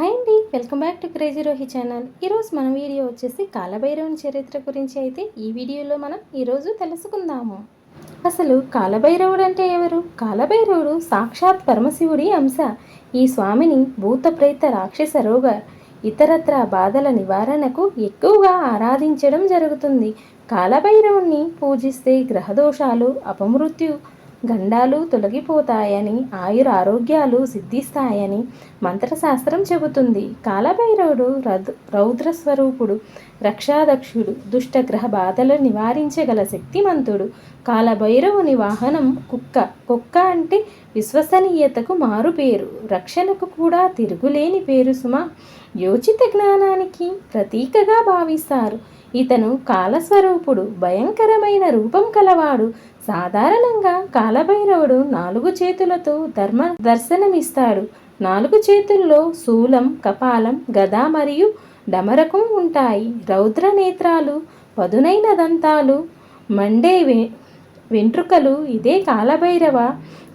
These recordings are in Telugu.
హాయ్ అండి welcome back to crazy Rohi channel. ఈరోజు మన వీడియో వచ్చేసి కాలభైరవుని చరిత్ర గురించి అయితే ఈ వీడియోలో మనం ఈరోజు తెలుసుకుందాము. అసలు కాలభైరవుడు అంటే ఎవరు? కాలభైరవుడు సాక్షాత్ పరమశివుడి అంశ. ఈ స్వామిని భూత ప్రేత రాక్షస రోగ ఇతరత్ర బాధల నివారణకు ఎక్కువగా ఆరాధించడం జరుగుతుంది. కాలభైరవుణ్ణి పూజిస్తే గ్రహదోషాలు అపమృత్యు గండాలు తొలగిపోతాయని ఆయుర ఆరోగ్యాలు సిద్ధిస్తాయని మంత్రశాస్త్రం చెబుతుంది. కాలభైరవుడు రద్ రౌద్ర స్వరూపుడు రక్షాదక్షుడు దుష్టగ్రహ బాధలు నివారించగల శక్తిమంతుడు. కాలభైరవుని వాహనం కుక్క కుక్క అంటే విశ్వసనీయతకు మారుపేరు రక్షణకు కూడా తిరుగులేని పేరు సుమ. యోచిత జ్ఞానానికి ప్రతీకగా భావిస్తారు. ఇతను కాలస్వరూపుడు భయంకరమైన రూపం కలవాడు. సాధారణంగా కాలభైరవుడు నాలుగు చేతులతో ధర్మ దర్శనమిస్తాడు. నాలుగు చేతుల్లో శూలం కపాలం గద మరియు డమరకం ఉంటాయి. రౌద్ర నేత్రాలు పదునైన దంతాలు మండే వె- వెంట్రుకలు ఇదే కాలభైరవ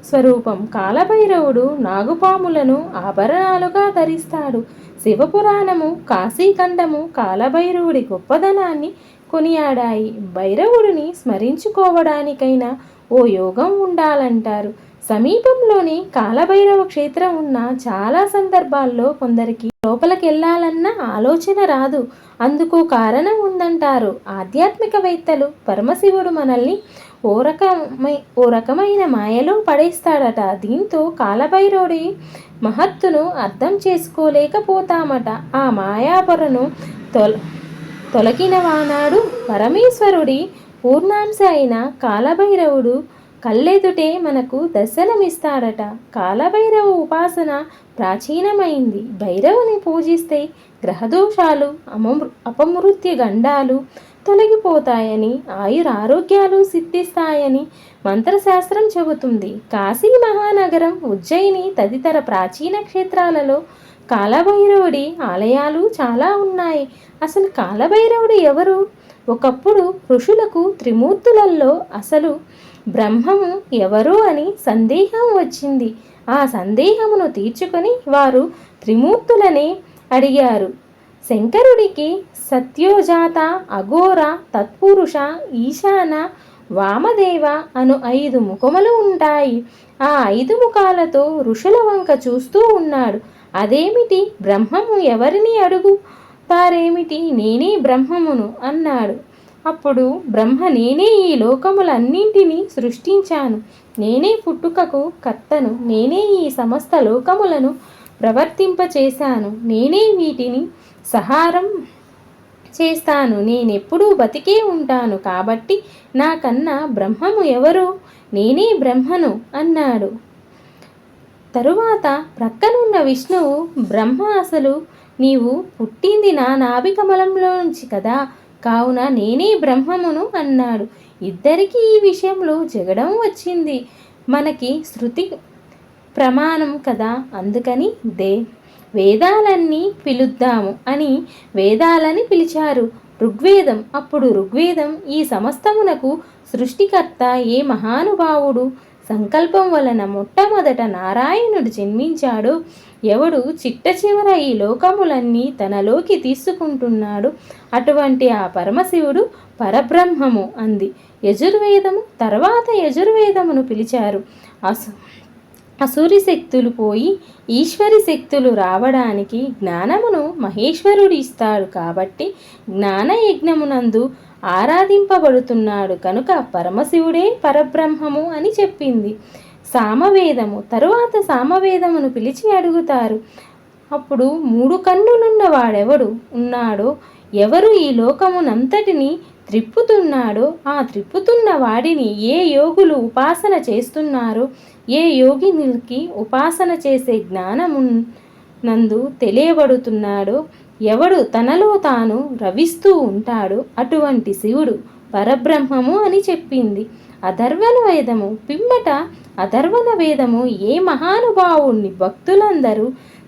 స్వరూపం. కాలభైరవుడు నాగుపాములను ఆభరణాలుగా ధరిస్తాడు. శివపురాణము కాశీఖండము కాలభైరవుడి గొప్పదనాన్ని కొనియాడాయి. భైరవుడిని స్మరించుకోవడానికైనా ఓ యోగం ఉండాలంటారు. సమీపంలోని కాలభైరవ క్షేత్రం ఉన్న చాలా సందర్భాల్లో కొందరికి లోపలికెళ్ళాలన్న ఆలోచన రాదు. అందుకు కారణం ఉందంటారు ఆధ్యాత్మికవేత్తలు. పరమశివుడు మనల్ని ఓ రకమై ఓ రకమైన మాయలో పడేస్తాడట. దీంతో కాలభైరవుడి మహత్తును అర్థం చేసుకోలేకపోతామట. ఆ మాయాపొరను తొల తొలగిన వానాడు పరమేశ్వరుడి పూర్ణాంశ అయిన కాలభైరవుడు. కళ్ళెదుటే మనకు దర్శనమిస్తాడట. కాలభైరవ ఉపాసన ప్రాచీనమైంది. భైరవుని పూజిస్తే గ్రహదోషాలు అమమృ అపమృత్యు గండాలు తొలగిపోతాయని ఆయుర ఆరోగ్యాలు సిద్ధిస్తాయని మంత్రశాస్త్రం చెబుతుంది. కాశీ మహానగరం ఉజ్జయిని తదితర ప్రాచీన క్షేత్రాలలో కాలభైరవుడి ఆలయాలు చాలా ఉన్నాయి. అసలు కాలభైరవుడు ఎవరు? ఒకప్పుడు ఋషులకు త్రిమూర్తులలో అసలు బ్రహ్మము ఎవరు అని సందేహం వచ్చింది. ఆ సందేహమును తీర్చుకొని వారు త్రిమూర్తులనే అడిగారు. శంకరుడికి సత్యోజాత అఘోర తత్పురుష ఈశాన వామదేవ అను ఐదు ముఖములు ఉంటాయి. ఆ ఐదు ముఖాలతో ఋషుల వంక చూస్తూ ఉన్నాడు. అదేమిటి బ్రహ్మము ఎవరిని అడుగు? తారేమిటి నేనే బ్రహ్మమును అన్నాడు. అప్పుడు బ్రహ్మ నేనే ఈ లోకములన్నింటినీ సృష్టించాను. నేనే పుట్టుకకు కర్తను. నేనే ఈ సమస్త లోకములను ప్రవర్తింపచేశాను. నేనే వీటిని సహారం చేస్తాను. నేనెప్పుడూ బతికే ఉంటాను. కాబట్టి నాకన్నా బ్రహ్మము ఎవరు? నేనే బ్రహ్మను అన్నాడు. తరువాత ప్రక్కనున్న విష్ణువు బ్రహ్మ అసలు నీవు పుట్టింది నా నాభికమలంలో నుంచి కదా? కావున నేనే బ్రహ్మమును అన్నాడు. ఇద్దరికీ ఈ విషయంలో జగడం వచ్చింది. మనకి శృతి ప్రమాణం కదా? అందుకని దే వేదాలన్నీ పిలుద్దాము అని వేదాలని పిలిచారు. ఋగ్వేదం అప్పుడు ఋగ్వేదం ఈ సమస్తమునకు సృష్టికర్త ఏ మహానుభావుడు? సంకల్పం వలన మొట్టమొదట నారాయణుడు జన్మించాడు. ఎవడు చిట్ట చివర ఈ లోకములన్నీ తనలోకి తీసుకుంటున్నాడు. అటువంటి ఆ పరమశివుడు పరబ్రహ్మము అంది. యజుర్వేదము తర్వాత యజుర్వేదమును పిలిచారు. అసు అసూరి శక్తులు పోయి ఈశ్వరి శక్తులు రావడానికి జ్ఞానమును మహేశ్వరుడు ఇస్తాడు కాబట్టి జ్ఞానయజ్ఞమునందు ఆరాధింపబడుతున్నాడు కనుక పరమశివుడే పరబ్రహ్మము అని చెప్పింది. సామవేదము తరువాత సామవేదమును పిలిచి అడుగుతారు. అప్పుడు మూడు కన్నులున్న వాడెవడు ఉన్నాడో ఎవరు ఈ లోకమునంతటిని త్రిప్పుతున్నాడో ఆ త్రిప్పుతున్న వాడిని ఏ యోగులు ఉపాసన చేస్తున్నారో ఏ యోగినికి ఉపాసన చేసే జ్ఞానము నందు తెలియబడుతున్నాడో ఎవడు తనలో తాను రవిస్తూ ఉంటాడు అటువంటి శివుడు పరబ్రహ్మము అని చెప్పింది. అధర్వణ వేదము పిమ్మట అధర్వణ వేదము ఏ మహానుభావుణ్ణి భక్తులందరూ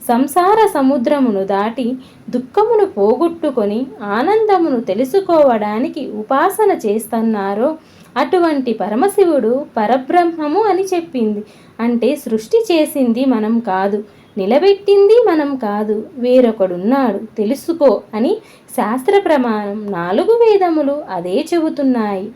సంసార సముద్రమును దాటి దుఃఖమును పోగొట్టుకొని ఆనందమును తెలుసుకోవడానికి ఉపాసన చేస్తున్నారో అటువంటి పరమశివుడు పరబ్రహ్మము అని చెప్పింది. అంటే సృష్టి చేసింది మనం కాదు. నిలబెట్టింది మనం కాదు వేరొకడున్నాడు తెలుసుకో అని శాస్త్ర ప్రమాణం నాలుగు వేదములు అదే చెబుతున్నాయి.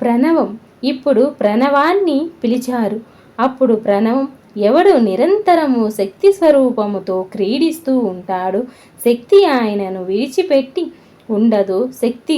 ప్రణవం ఇప్పుడు ప్రణవాన్ని పిలిచారు. అప్పుడు ప్రణవం ఎవడు నిరంతరము శక్తి స్వరూపముతో క్రీడిస్తూ ఉంటాడు శక్తి ఆయనను విడిచిపెట్టి ఉండదు శక్తి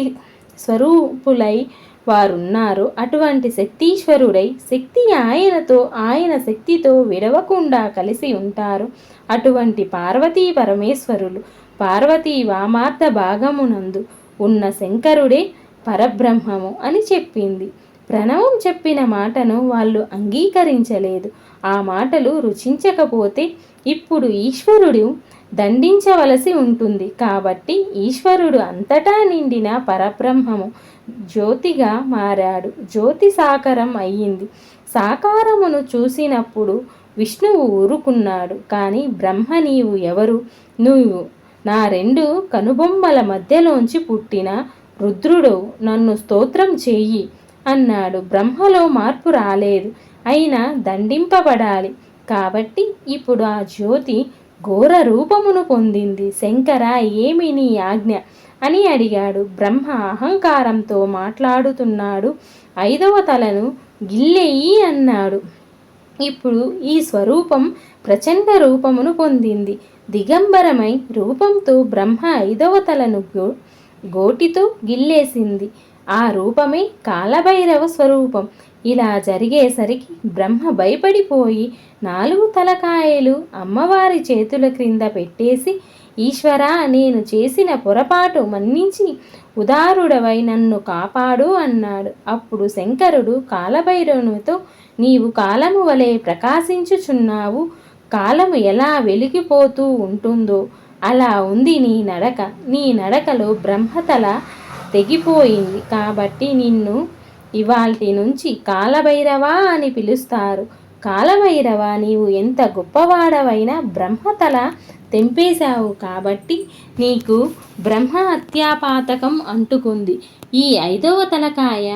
స్వరూపులై వారున్నారు. అటువంటి శక్తీశ్వరుడై శక్తి ఆయనతో ఆయన శక్తితో విడవకుండా కలిసి ఉంటారు. అటువంటి పార్వతీ పరమేశ్వరులు పార్వతీ వామార్థ భాగమునందు ఉన్న శంకరుడే పరబ్రహ్మము అని చెప్పింది. ప్రణవం చెప్పిన మాటను వాళ్ళు అంగీకరించలేదు. ఆ మాటలు రుచించకపోతే ఇప్పుడు ఈశ్వరుడు దండించవలసి ఉంటుంది. కాబట్టి ఈశ్వరుడు అంతటా నిండిన పరబ్రహ్మము జ్యోతిగా మారాడు. జ్యోతి సాకారం అయ్యింది. సాకారమును చూసినప్పుడు విష్ణువు ఊరుకున్నాడు. కానీ బ్రహ్మ నీవు ఎవరు? నువ్వు నా రెండు కనుబొమ్మల మధ్యలోంచి పుట్టిన రుద్రుడు నన్ను స్తోత్రం చెయ్యి అన్నాడు. బ్రహ్మలో మార్పు రాలేదు. అయినా దండింపబడాలి. కాబట్టి ఇప్పుడు ఆ జ్యోతి ఘోర రూపమును పొందింది. శంకర ఏమి నీ ఆజ్ఞ? అని అడిగాడు. బ్రహ్మ అహంకారంతో మాట్లాడుతున్నాడు. ఐదవ తలను గిల్లెయ్యి అన్నాడు. ఇప్పుడు ఈ స్వరూపం ప్రచండ రూపమును పొందింది. దిగంబరమై రూపంతో బ్రహ్మ ఐదవ తలను గో గోటితో గిల్లేసింది. ఆ రూపమే కాలభైరవ స్వరూపం. ఇలా జరిగేసరికి బ్రహ్మ భయపడిపోయి నాలుగు తలకాయలు అమ్మవారి చేతుల క్రింద పెట్టేసి ఈశ్వరా నేను చేసిన పొరపాటు మన్నించి ఉదారుడవై నన్ను కాపాడు అన్నాడు. అప్పుడు శంకరుడు కాలభైరవునితో నీవు కాలము వలె ప్రకాశించుచున్నావు కాలము ఎలా వెలిగిపోతూ ఉంటుందో అలా ఉంది నీ నడక. నీ నడకలో బ్రహ్మతల తెగిపోయింది కాబట్టి నిన్ను ఇవాల్టి నుంచి కాలభైరవ అని పిలుస్తారు. కాలభైరవ నీవు ఎంత గొప్పవాడవైనా బ్రహ్మతల తెంపేశావు కాబట్టి నీకు బ్రహ్మ హత్యాపాతకం అంటుకుంది. ఈ ఐదవ తలకాయ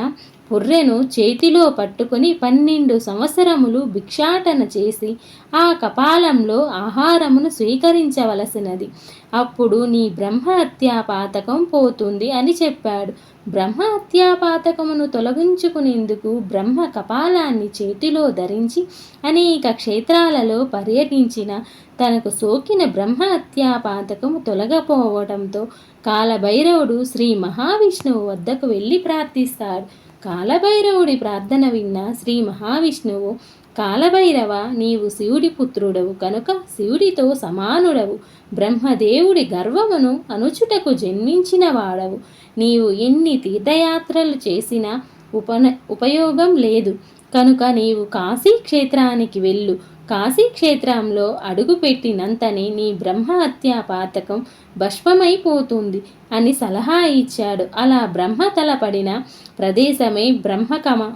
పుర్రెను చేతిలో పట్టుకుని పన్నెండు సంవత్సరములు భిక్షాటన చేసి ఆ కపాలంలో ఆహారమును స్వీకరించవలసినది. అప్పుడు నీ బ్రహ్మహత్యా పాతకం పోతుంది అని చెప్పాడు. బ్రహ్మ పాతకమును తొలగించుకునేందుకు బ్రహ్మ కపాలాన్ని చేతిలో ధరించి అనేక క్షేత్రాలలో పర్యటించిన తనకు సోకిన బ్రహ్మ పాతకము తొలగపోవడంతో కాలభైరవుడు శ్రీ మహావిష్ణువు వద్దకు వెళ్ళి ప్రార్థిస్తాడు. కాలభైరవుడి ప్రార్థన విన్న శ్రీ మహావిష్ణువు కాలభైరవ నీవు శివుడి పుత్రుడవు కనుక శివుడితో సమానుడవు. బ్రహ్మదేవుడి గర్వమును అనుచుటకు జన్మించిన వాడవు. నీవు ఎన్ని తీర్థయాత్రలు చేసినా ఉపన ఉపయోగం లేదు. కనుక నీవు కాశీ క్షేత్రానికి వెళ్ళు. కాశీక్షేత్రంలో అడుగుపెట్టినంతనే నీ బ్రహ్మహత్యా పాతకం భస్మమైపోతుంది అని సలహా ఇచ్చాడు. అలా బ్రహ్మ తలపడిన ప్రదేశమే బ్రహ్మకమ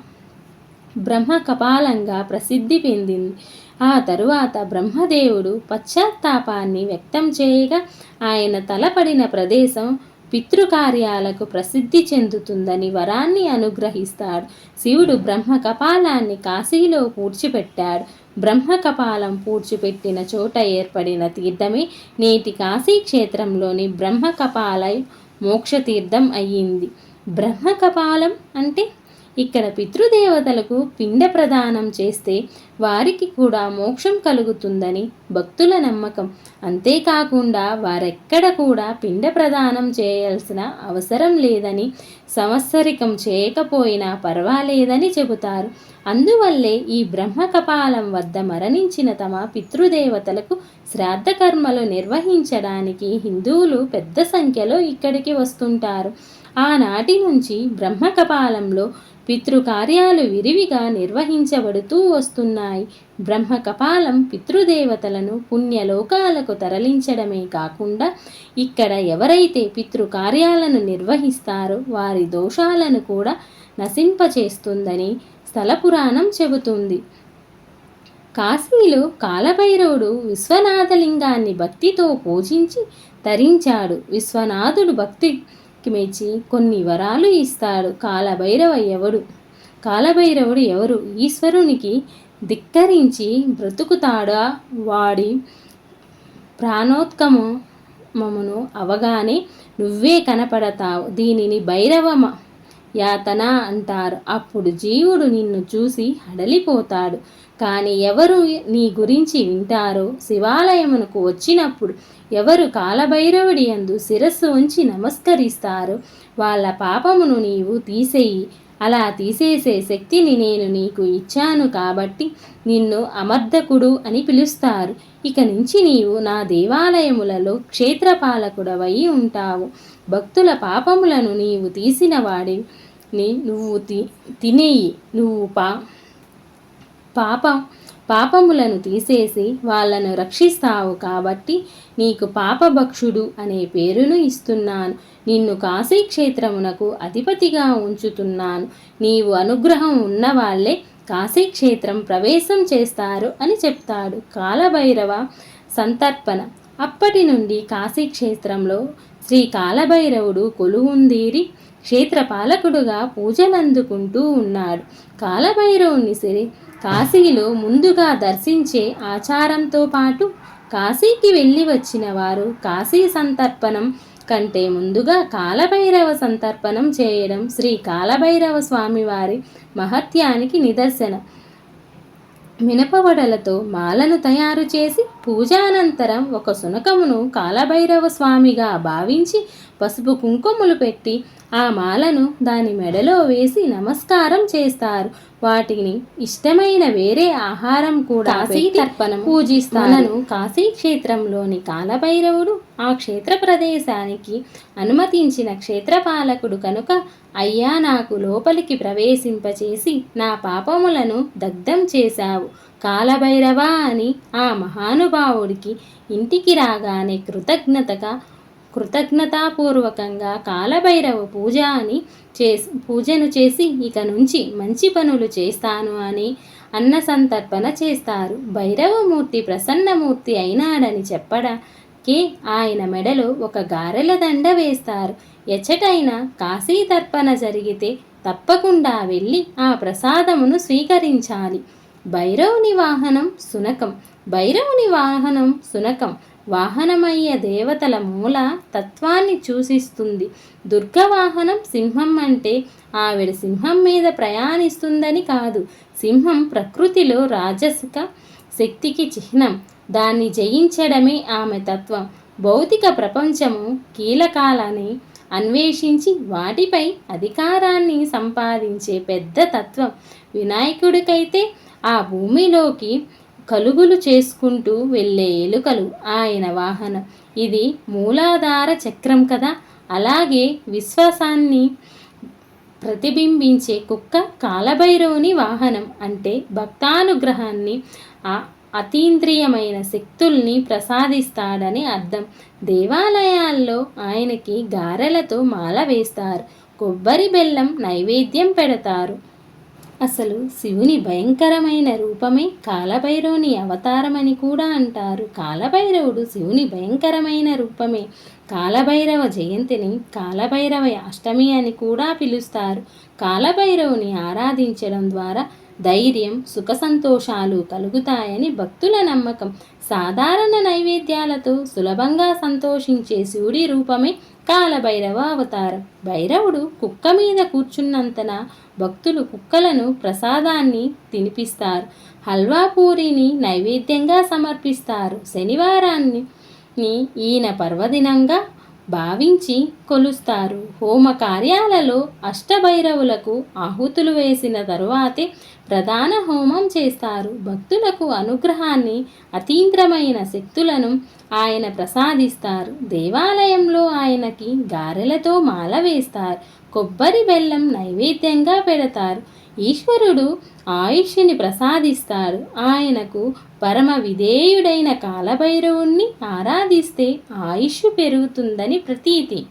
బ్రహ్మ కపాలంగా ప్రసిద్ధి పొందింది. ఆ తరువాత బ్రహ్మదేవుడు పశ్చాత్తాపాన్ని వ్యక్తం చేయగా ఆయన తలపడిన ప్రదేశం పితృకార్యాలకు ప్రసిద్ధి చెందుతుందని వరాన్ని అనుగ్రహిస్తాడు. శివుడు బ్రహ్మ కపాలాన్ని కాశీలో పూడ్చిపెట్టాడు. బ్రహ్మ కపాలం పూడ్చిపెట్టిన చోట ఏర్పడిన తీర్థమే నేటి కాశీ క్షేత్రంలోని బ్రహ్మ కపాలయం మోక్షతీర్థం అయ్యింది. బ్రహ్మ కపాలం అంటే ఇక్కడ పితృదేవతలకు పిండ ప్రదానం చేస్తే వారికి కూడా మోక్షం కలుగుతుందని భక్తుల నమ్మకం. అంతేకాకుండా వారెక్కడ కూడా పిండ ప్రదానం చేయాల్సిన అవసరం లేదని సంవత్సరికం చేయకపోయినా పర్వాలేదని చెబుతారు. అందువల్లే ఈ బ్రహ్మ కపాలం వద్ద మరణించిన తమ పితృదేవతలకు శ్రాద్ధ కర్మలు నిర్వహించడానికి హిందువులు పెద్ద సంఖ్యలో ఇక్కడికి వస్తుంటారు. ఆనాటి నుంచి బ్రహ్మకపాలంలో పితృకార్యాలు విరివిగా నిర్వహించబడుతూ వస్తున్నాయి. బ్రహ్మ కపాలం పితృదేవతలను పుణ్యలోకాలకు తరలించడమే కాకుండా ఇక్కడ ఎవరైతే పితృకార్యాలను నిర్వహిస్తారో వారి దోషాలను కూడా నశింపచేస్తుందని స్థల పురాణం చెబుతుంది. కాశీలో కాలభైరవుడు విశ్వనాథలింగాన్ని భక్తితో పూజించి తరించాడు. విశ్వనాథుడు భక్తి మెచ్చి కొన్ని వరాలు ఇస్తాడు కాలభైరవ ఎవడు కాలభైరవుడు ఎవరు? ఈశ్వరునికి ధిక్కరించి బ్రతుకుతాడా? వాడి ప్రాణోత్కమమును అవగానే నువ్వే కనపడతావు. దీనిని భైరవ యాతన అంటారు. అప్పుడు జీవుడు నిన్ను చూసి హడలిపోతాడు. కానీ ఎవరు నీ గురించి వింటారో? శివాలయమునకు వచ్చినప్పుడు ఎవరు కాలభైరవుడి అందు శిరస్సు ఉంచి నమస్కరిస్తారు? వాళ్ళ పాపమును నీవు తీసేయి. అలా తీసేసే శక్తిని నేను నీకు ఇచ్చాను కాబట్టి నిన్ను అమర్ధకుడు అని పిలుస్తారు. ఇక నుంచి నీవు నా దేవాలయములలో క్షేత్రపాలకుడవై ఉంటావు. భక్తుల పాపములను నీవు తీసిన వాడిని నువ్వు తి తినేయి. నువ్వు పా పాపం పాపములను తీసేసి వాళ్ళను రక్షిస్తావు కాబట్టి నీకు పాపభక్షుడు అనే పేరును ఇస్తున్నాను. నిన్ను కాశీక్షేత్రమునకు అధిపతిగా ఉంచుతున్నాను. నీవు అనుగ్రహం ఉన్నవాళ్ళే కాశీక్షేత్రం ప్రవేశం చేస్తారు అని చెప్తాడు. కాలభైరవ సంతర్పణ. అప్పటి నుండి కాశీక్షేత్రంలో శ్రీ కాలభైరవుడు కొలువుందీరి క్షేత్రపాలకుడుగా పూజలందుకుంటూ ఉన్నాడు. కాలభైరవుని సిరి కాశీలో ముందుగా దర్శించే ఆచారంతో పాటు కాశీకి వెళ్ళి వచ్చిన వారు కాశీ సంతర్పణం కంటే ముందుగా కాలభైరవ సంతర్పణం చేయడం శ్రీ కాలభైరవ స్వామివారి మహత్యానికి నిదర్శనం. మినపవడలతో మాలను తయారు చేసి పూజానంతరం ఒక సునకమును కాలభైరవ స్వామిగా భావించి పసుపు కుంకుమలు పెట్టి ఆ మాలను దాని మెడలో వేసి నమస్కారం చేస్తారు. వాటిని ఇష్టమైన వేరే ఆహారం కూడా తర్పణం. పూజిస్తాను కాశీ క్షేత్రంలోని కాలభైరవుడు ఆ క్షేత్ర ప్రదేశానికి అనుమతించిన క్షేత్రపాలకుడు కనుక అయ్యా నాకు లోపలికి ప్రవేశింపచేసి నా పాపములను దగ్ధం చేశావు. కాలభైరవా అని ఆ మహానుభావుడికి ఇంటికి రాగానే కృతజ్ఞతగా కృతజ్ఞతాపూర్వకంగా కాలభైరవ పూజ అని చేసి పూజను చేసి ఇక నుంచి మంచి పనులు చేస్తాను అని అన్న సంతర్పణ చేస్తారు. భైరవమూర్తి ప్రసన్నమూర్తి అయినాడని చెప్పడానికి ఆయన మెడలో ఒక గారెల దండ వేస్తారు. ఎచ్చటైనా కాశీ తర్పణ జరిగితే తప్పకుండా వెళ్ళి ఆ ప్రసాదమును స్వీకరించాలి. భైరవుని వాహనం సునకం భైరవుని వాహనం సునకం వాహనమయ్యే దేవతల మూల తత్వాన్ని సూచిస్తుంది దుర్గవాహనం సింహం అంటే ఆవిడ సింహం మీద ప్రయాణిస్తుందని కాదు. సింహం ప్రకృతిలో రాజసిక శక్తికి చిహ్నం. దాన్ని జయించడమే ఆమె తత్వం. భౌతిక ప్రపంచము కీలకాలని అన్వేషించి వాటిపై అధికారాన్ని సంపాదించే పెద్ద తత్వం. వినాయకుడికైతే ఆ భూమిలోకి కలుగులు చేసుకుంటూ వెళ్ళే ఎలుకలు ఆయన వాహనం. ఇది మూలాధార చక్రం కదా? అలాగే విశ్వాసాన్ని ప్రతిబింబించే కుక్క కాలభైరవుని వాహనం అంటే భక్తానుగ్రహాన్ని అతీంద్రియమైన శక్తుల్ని ప్రసాదిస్తాడని అర్థం. దేవాలయాల్లో ఆయనకి గారెలతో మాల వేస్తారు. కొబ్బరి బెల్లం నైవేద్యం పెడతారు. అసలు శివుని భయంకరమైన రూపమే కాలభైరవుని అవతారమని కూడా అంటారు. కాలభైరవుడు శివుని భయంకరమైన రూపమే. కాలభైరవ జయంతిని కాలభైరవ అష్టమి అని కూడా పిలుస్తారు. కాలభైరవుని ఆరాధించడం ద్వారా ధైర్యం సుఖ సంతోషాలు కలుగుతాయని భక్తుల నమ్మకం. సాధారణ నైవేద్యాలతో సులభంగా సంతోషించే శివుడి రూపమే కాలభైరవ అవతారం. భైరవుడు కుక్క మీద కూర్చున్నంతన భక్తులు కుక్కలను ప్రసాదాన్ని తినిపిస్తారు. హల్వా పూరిని నైవేద్యంగా సమర్పిస్తారు. శనివారాన్ని ఈయన పర్వదినంగా భావించి కొలుస్తారు. హోమ కార్యాలలో అష్టభైరవులకు ఆహుతులు వేసిన తరువాతే ప్రధాన హోమం చేస్తారు. భక్తులకు అనుగ్రహాన్ని అతీంద్రమైన శక్తులను ఆయన ప్రసాదిస్తారు. దేవాలయంలో ఆయనకి గారెలతో మాల వేస్తారు. కొబ్బరి బెల్లం నైవేద్యంగా పెడతారు. ఈశ్వరుడు ఆయుష్ని ప్రసాదిస్తాడు ఆయనకు పరమ విధేయుడైన కాలభైరవుణ్ణి ఆరాధిస్తే ఆయుష్ పెరుగుతుందని ప్రతీతి.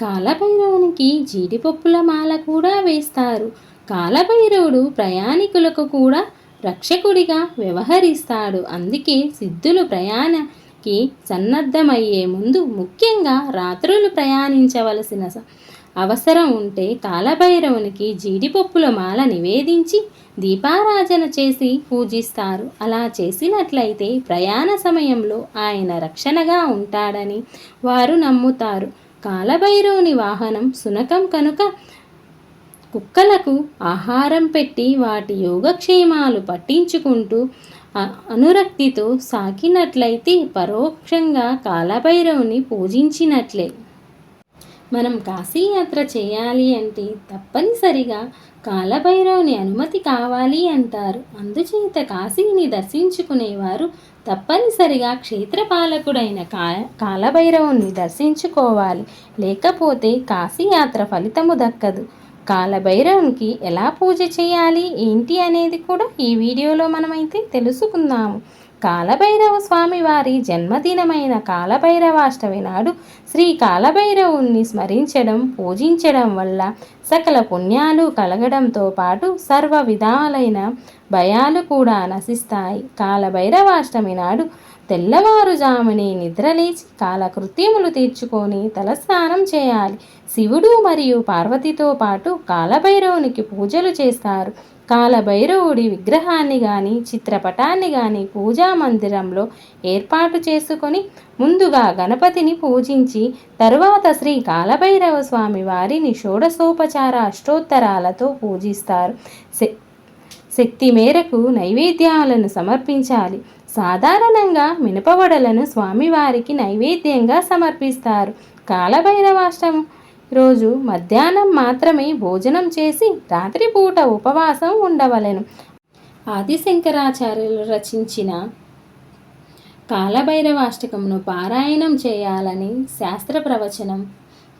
కాలభైరవునికి జీడిపప్పుల మాల కూడా వేస్తారు. కాలభైరవుడు ప్రయాణికులకు కూడా రక్షకుడిగా వ్యవహరిస్తాడు. అందుకే సిద్ధులు ప్రయాణ కి సన్నద్ధమయ్యే ముందు ముఖ్యంగా రాత్రులు ప్రయాణించవలసిన అవసరం ఉంటే కాలభైరవునికి జీడిపప్పుల మాల నివేదించి దీపారాజన చేసి పూజిస్తారు. అలా చేసినట్లయితే ప్రయాణ సమయంలో ఆయన రక్షణగా ఉంటాడని వారు నమ్ముతారు. కాలభైరవుని వాహనం సునకం కనుక కుక్కలకు ఆహారం పెట్టి వాటి యోగక్షేమాలు పట్టించుకుంటూ అనురక్తితో సాకినట్లయితే పరోక్షంగా కాలభైరవుని పూజించినట్లే. మనం కాశీయాత్ర చేయాలి అంటే తప్పనిసరిగా కాలభైరవుని అనుమతి కావాలి అంటారు. అందుచేత కాశీని దర్శించుకునేవారు తప్పనిసరిగా క్షేత్రపాలకుడైన కా కాలభైరవుని దర్శించుకోవాలి. లేకపోతే కాశీయాత్ర ఫలితము దక్కదు. కాలభైరవునికి ఎలా పూజ చేయాలి ఏంటి అనేది కూడా ఈ వీడియోలో మనమైతే తెలుసుకుందాము. కాలభైరవ స్వామి వారి జన్మదినమైన కాలభైరవాష్టమి నాడు శ్రీ కాలభైరవుణ్ణి స్మరించడం పూజించడం వల్ల సకల పుణ్యాలు కలగడంతో పాటు సర్వ విధాలైన భయాలు కూడా నశిస్తాయి. కాలభైరవాష్టమి నాడు తెల్లవారుజామునే నిద్రలేచి కాలకృత్యములు తీర్చుకొని తలస్నానం చేయాలి. శివుడు మరియు పార్వతితో పాటు కాలభైరవునికి పూజలు చేస్తారు. కాలభైరవుడి విగ్రహాన్ని కానీ చిత్రపటాన్ని కానీ పూజా మందిరంలో ఏర్పాటు చేసుకొని ముందుగా గణపతిని పూజించి తరువాత శ్రీ కాలభైరవ స్వామి వారిని షోడశోపచార అష్టోత్తరాలతో పూజిస్తారు. శ- శక్తి మేరకు నైవేద్యాలను సమర్పించాలి. సాధారణంగా మినపవడలను స్వామివారికి నైవేద్యంగా సమర్పిస్తారు. కాలభైరవాష్టం రోజు మధ్యాహ్నం మాత్రమే భోజనం చేసి రాత్రిపూట ఉపవాసం ఉండవలెను. ఆదిశంకరాచార్యులు రచించిన కాలభైరవాష్టకమును పారాయణం చేయాలని శాస్త్ర ప్రవచనం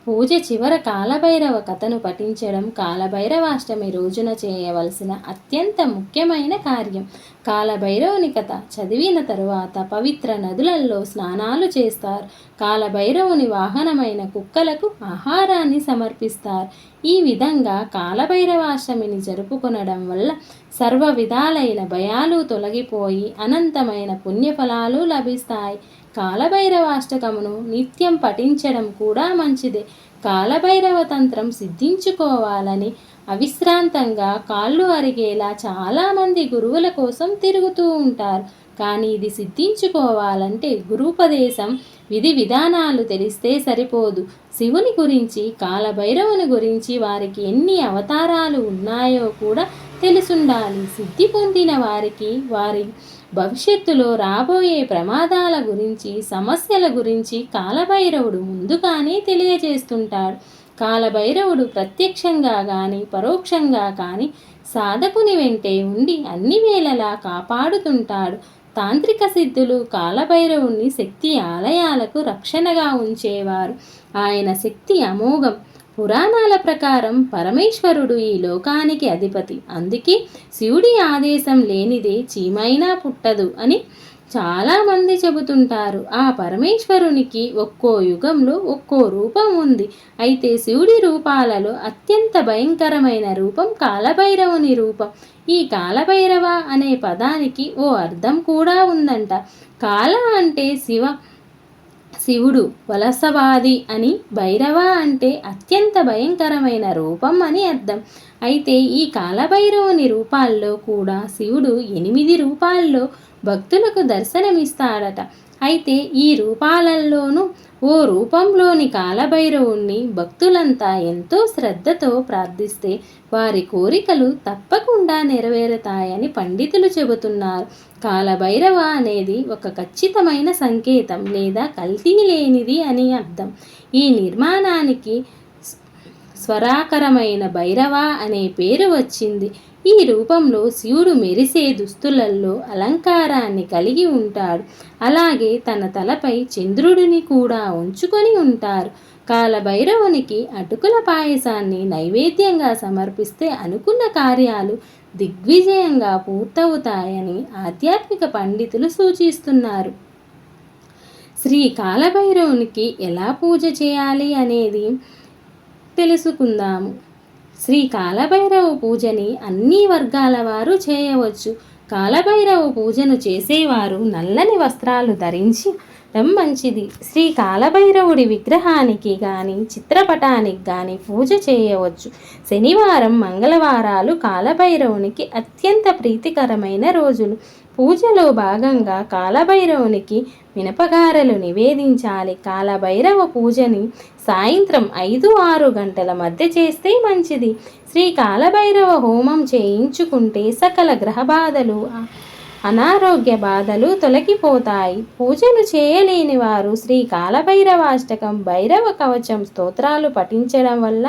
పూజ చివర కాలభైరవ కథను పఠించడం కాలభైరవాష్టమి రోజున చేయవలసిన అత్యంత ముఖ్యమైన కార్యం. కాలభైరవుని కథ చదివిన తరువాత పవిత్ర నదులలో స్నానాలు చేస్తారు. కాలభైరవుని వాహనమైన కుక్కలకు ఆహారాన్ని సమర్పిస్తారు. ఈ విధంగా కాలభైరవాష్టమిని జరుపుకొనడం వల్ల సర్వ విధాలైన భయాలు తొలగిపోయి అనంతమైన పుణ్యఫలాలు లభిస్తాయి. కాలభైరవాష్టకమును నిత్యం పఠించడం కూడా మంచిదే. కాలభైరవ తంత్రం సిద్ధించుకోవాలని అవిశ్రాంతంగా కాళ్ళు అరిగేలా చాలామంది గురువుల కోసం తిరుగుతూ ఉంటారు. కానీ ఇది సిద్ధించుకోవాలంటే గురుపదేశం విధి విధానాలు తెలిస్తే సరిపోదు. శివుని గురించి కాలభైరవుని గురించి వారికి ఎన్ని అవతారాలు ఉన్నాయో కూడా తెలుసుండాలి. సిద్ధి పొందిన వారికి వారి భవిష్యత్తులో రాబోయే ప్రమాదాల గురించి సమస్యల గురించి కాలభైరవుడు ముందుగానే తెలియజేస్తుంటాడు. కాలభైరవుడు ప్రత్యక్షంగా కానీ పరోక్షంగా కానీ సాధకుని వెంటే ఉండి అన్ని వేళలా కాపాడుతుంటాడు. తాంత్రిక సిద్ధులు కాలభైరవుణ్ణి శక్తి ఆలయాలకు రక్షణగా ఉంచేవారు. ఆయన శక్తి అమోఘం. పురాణాల ప్రకారం పరమేశ్వరుడు ఈ లోకానికి అధిపతి. అందుకే శివుడి ఆదేశం లేనిదే చీమైనా పుట్టదు అని చాలామంది చెబుతుంటారు. ఆ పరమేశ్వరునికి ఒక్కో యుగంలో ఒక్కో రూపం ఉంది. అయితే శివుడి రూపాలలో అత్యంత భయంకరమైన రూపం కాలభైరవుని రూపం. ఈ కాలభైరవ అనే పదానికి ఓ అర్థం కూడా ఉందంట. కాల అంటే శివ. శివుడు వలసవాది అని భైరవ అంటే అత్యంత భయంకరమైన రూపం అని అర్థం. అయితే ఈ కాలభైరవుని రూపాల్లో కూడా శివుడు ఎనిమిది రూపాల్లో భక్తులకు దర్శనమిస్తాడట. అయితే ఈ రూపాలలోనూ ఓ రూపంలోని కాలభైరవుణ్ణి భక్తులంతా ఎంతో శ్రద్ధతో ప్రార్థిస్తే వారి కోరికలు తప్పకుండా నెరవేరుతాయని పండితులు చెబుతున్నారు. కాలభైరవ అనేది ఒక ఖచ్చితమైన సంకేతం లేదా కల్తీ లేనిది అని అర్థం. ఈ నిర్మాణానికి స్వరాకరమైన భైరవ అనే పేరు వచ్చింది. ఈ రూపంలో శివుడు మెరిసే దుస్తులలో అలంకారాన్ని కలిగి ఉంటాడు. అలాగే తన తలపై చంద్రుడిని కూడా ఉంచుకొని ఉంటారు. కాలభైరవునికి అటుకుల పాయసాన్ని నైవేద్యంగా సమర్పిస్తే అనుకున్న కార్యాలు దిగ్విజయంగా పూర్తవుతాయని ఆధ్యాత్మిక పండితులు సూచిస్తున్నారు. శ్రీ కాలభైరవునికి ఎలా పూజ చేయాలి అనేది తెలుసుకుందాము. శ్రీ కాలభైరవ పూజని అన్ని వర్గాల వారు చేయవచ్చు. కాలభైరవ పూజను చేసేవారు నల్లని వస్త్రాలు ధరించి మంచిది. శ్రీ కాలభైరవుడి విగ్రహానికి కానీ చిత్రపటానికి కానీ పూజ చేయవచ్చు. శనివారం మంగళవారాలు కాలభైరవునికి అత్యంత ప్రీతికరమైన రోజులు. పూజలో భాగంగా కాలభైరవునికి మినపగారలు నివేదించాలి. కాలభైరవ పూజని సాయంత్రం ఐదు ఆరు గంటల మధ్య చేస్తే మంచిది. శ్రీ కాలభైరవ హోమం చేయించుకుంటే సకల గ్రహ బాధలు అనారోగ్య బాధలు తొలగిపోతాయి. పూజలు చేయలేని వారు శ్రీ కాలభైరవాష్టకం భైరవ కవచం స్తోత్రాలు పఠించడం వల్ల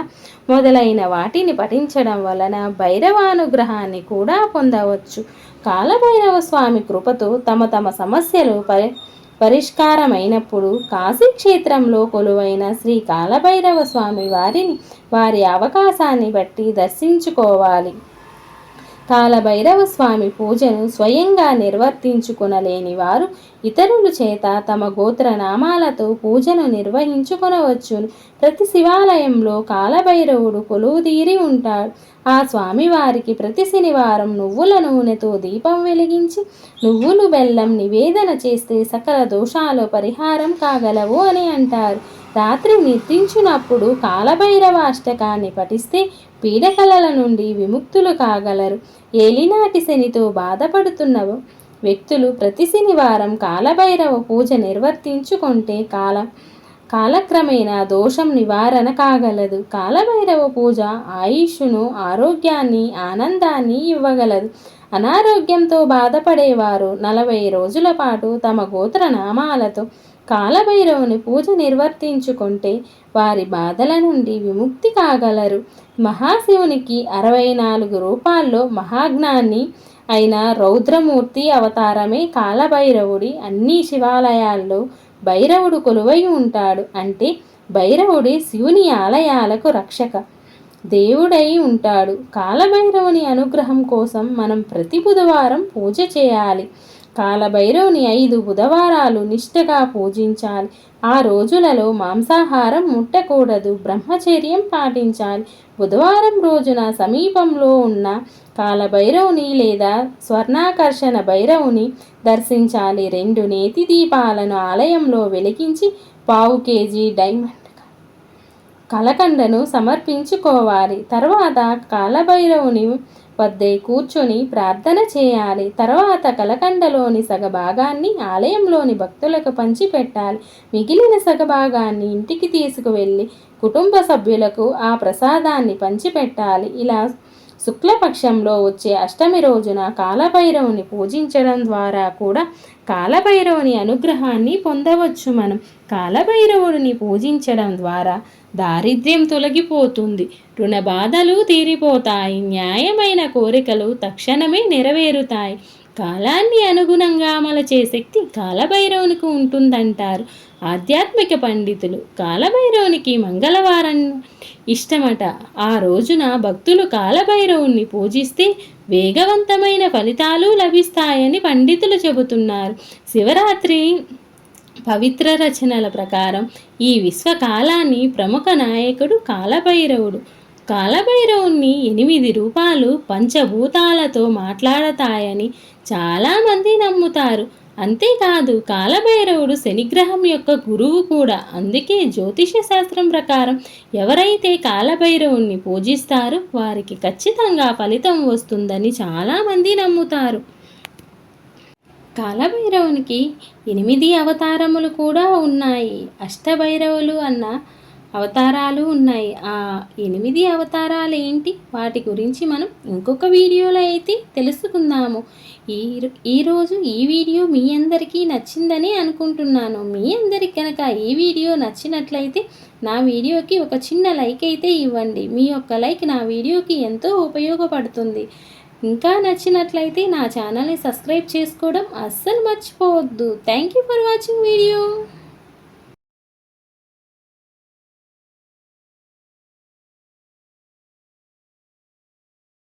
మొదలైన వాటిని పఠించడం వలన భైరవానుగ్రహాన్ని కూడా పొందవచ్చు. కాలభైరవ స్వామి కృపతో తమ తమ సమస్యలు పరి పరిష్కారమైనప్పుడు కాశీక్షేత్రంలో కొలువైన శ్రీ కాలభైరవ స్వామి వారిని వారి అవకాశాన్ని బట్టి దర్శించుకోవాలి. కాలభైరవ స్వామి పూజను స్వయంగా నిర్వర్తించుకునలేని వారు ఇతరుల చేత తమ గోత్ర నామాలతో పూజను నిర్వహించుకొనవచ్చును. ప్రతి శివాలయంలో కాలభైరవుడు కొలువుదీరి ఉంటాడు. ఆ స్వామివారికి ప్రతి శనివారం నువ్వుల నూనెతో దీపం వెలిగించి నువ్వులు బెల్లం నివేదన చేస్తే సకల దోషాలు పరిహారం కాగలవు అని అంటారు. రాత్రి నిద్రించినప్పుడు కాలభైరవ అష్టకాన్ని పఠిస్తే పీడకలల నుండి విముక్తులు కాగలరు. ఏలినాటి శనితో బాధపడుతున్న వ్యక్తులు ప్రతి శనివారం కాలభైరవ పూజ నిర్వర్తించుకుంటే కాల కాలక్రమేణా దోషం నివారణ కాగలదు. కాలభైరవ పూజ ఆయుష్ను ఆరోగ్యాన్ని ఆనందాన్ని ఇవ్వగలదు. అనారోగ్యంతో బాధపడేవారు నలభై రోజుల పాటు తమ గోత్ర నామాలతో కాలభైరవుని పూజ నిర్వర్తించుకుంటే వారి బాధల నుండి విముక్తి కాగలరు. మహాశివునికి అరవై నాలుగు రూపాల్లో మహాజ్ఞాన్ని అయిన రౌద్రమూర్తి అవతారమే కాలభైరవుడి అన్ని శివాలయాల్లో భైరవుడు కొలువై ఉంటాడు అంటే భైరవుడి శివుని ఆలయాలకు రక్షక. దేవుడై ఉంటాడు. కాలభైరవుని అనుగ్రహం కోసం మనం ప్రతి బుధవారం పూజ చేయాలి. కాలభైరవుని ఐదు బుధవారాలు నిష్ఠగా పూజించాలి. ఆ రోజులలో మాంసాహారం ముట్టకూడదు బ్రహ్మచర్యం పాటించాలి. బుధవారం రోజున సమీపంలో ఉన్న కాలభైరవుని లేదా స్వర్ణాకర్షణ భైరవుని దర్శించాలి. రెండు నేతి దీపాలను ఆలయంలో వెలిగించి పావు కేజీ డైమండ్ కలకండను సమర్పించుకోవాలి. తర్వాత కాలభైరవుని వద్దే కూర్చొని ప్రార్థన చేయాలి. తర్వాత కలకండలోని సగభాగాన్ని ఆలయంలోని భక్తులకు పంచిపెట్టాలి. మిగిలిన సగభాగాన్ని ఇంటికి తీసుకువెళ్ళి కుటుంబ సభ్యులకు ఆ ప్రసాదాన్ని పంచిపెట్టాలి. ఇలా శుక్లపక్షంలో వచ్చే అష్టమి రోజున కాలభైరవుని పూజించడం ద్వారా కూడా కాలభైరవుని అనుగ్రహాన్ని పొందవచ్చు మనం. కాలభైరవుడిని పూజించడం ద్వారా దారిద్ర్యం తొలగిపోతుంది. రుణ బాధలు తీరిపోతాయి. న్యాయమైన కోరికలు తక్షణమే నెరవేరుతాయి. కాలాన్ని అనుగుణంగా అమలచే శక్తి కాలభైరవునికి ఉంటుందంటారు ఆధ్యాత్మిక పండితులు. కాలభైరవునికి మంగళవారం ఇష్టమట. ఆ రోజున భక్తులు కాలభైరవుణ్ణి పూజిస్తే వేగవంతమైన ఫలితాలు లభిస్తాయని పండితులు చెబుతున్నారు. శివరాత్రి పవిత్ర రచనల ప్రకారం ఈ విశ్వకాలాన్ని ప్రముఖ నాయకుడు కాలభైరవుడు. కాలభైరవుణ్ణి ఎనిమిది రూపాలు పంచభూతాలతో మాట్లాడతాయని చాలామంది నమ్ముతారు. అంతేకాదు కాలభైరవుడు శనిగ్రహం యొక్క గురువు కూడా. అందుకే జ్యోతిష శాస్త్రం ప్రకారం ఎవరైతే కాలభైరవుణ్ణి పూజిస్తారో వారికి ఖచ్చితంగా ఫలితం వస్తుందని చాలామంది నమ్ముతారు. కాలభైరవునికి ఎనిమిది అవతారములు కూడా ఉన్నాయి. అష్టభైరవులు అన్న అవతారాలు ఉన్నాయి. ఆ ఎనిమిది అవతారాలు ఏంటి? వాటి గురించి మనం ఇంకొక వీడియోలో అయితే తెలుసుకుందాము. ఈ ఈరోజు ఈ వీడియో మీ అందరికీ నచ్చిందని అనుకుంటున్నాను. మీ అందరికి కనుక ఈ వీడియో నచ్చినట్లయితే నా వీడియోకి ఒక చిన్న లైక్ అయితే ఇవ్వండి. మీ యొక్క లైక్ నా వీడియోకి ఎంతో ఉపయోగపడుతుంది. ఇంకా నచ్చినట్లయితే నా ఛానల్ని సబ్స్క్రైబ్ చేసుకోవడం అస్సలు మర్చిపోవద్దు. Thank you for watching video